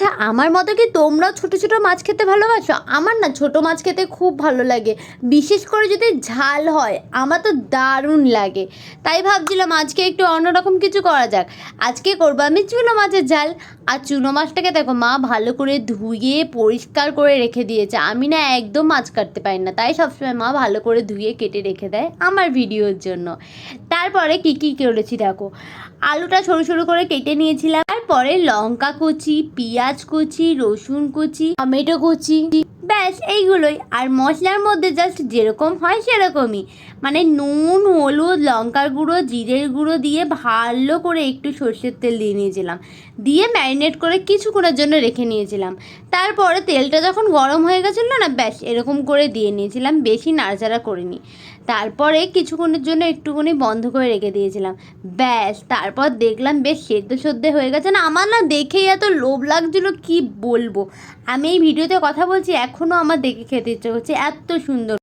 আচ্ছা আমার মতো কি তোমরাও ছোট ছোট মাছ খেতে ভালোবাসো? আমার না ছোট মাছ খেতে খুব ভালো লাগে। বিশেষ করে যদি ঝাল হয়, আমার তো দারুণ লাগে। তাই ভাবছিলাম আজকে একটু অন্যরকম কিছু করা যাক। আজকে করব আমি চুনো মাছের ঝাল। আর চুনো মাছটাকে দেখো, মা ভালো করে ধুয়ে পরিষ্কার করে রেখে দিয়েছে। আমি না একদম মাছ কাটতে পারি না। তাই সবসময় মা ভালো করে ধুয়ে কেটে রেখে দেয় আমার ভিডিওর জন্য। তারপরে কী কী করেছি দেখো। আলুটা সরু সরু করে কেটে নিয়েছিলাম। তারপরে লঙ্কা কুচি, পেঁয়াজ কুচি, রসুন কুচি, টমেটো কুচি। ব্যাস, এইগুলোই। আর মশলার মধ্যে জাস্ট যেরকম হয় সেরকমই। মানে নুন, হলুদ, লঙ্কার গুঁড়ো, জিরের গুঁড়ো দিয়ে ভালো করে একটু সর্ষের তেল দিয়ে নিয়েছিলাম। দিয়ে ম্যারিনেট করে কিছুক্ষণের জন্য রেখে নিয়েছিলাম। তারপরে তেলটা যখন গরম হয়ে গেছিল না, ব্যাস, এরকম করে দিয়ে নিয়েছিলাম। বেশি নাড়াচাড়া করিনি। তারপরে কিছুক্ষণের জন্য একটুখানি বন্ধ করে রেখে দিয়েছিলাম। ব্যাস, তারপর দেখলাম বেশ সেদ্ধ সদ্য হয়ে গেছে না। আমার না দেখেই এত লোভ লাগছিল, কি বলব? আমি এই ভিডিওতে কথা বলছি এখনও আমার দেখে খেতে ইচ্ছে করছে এত সুন্দর।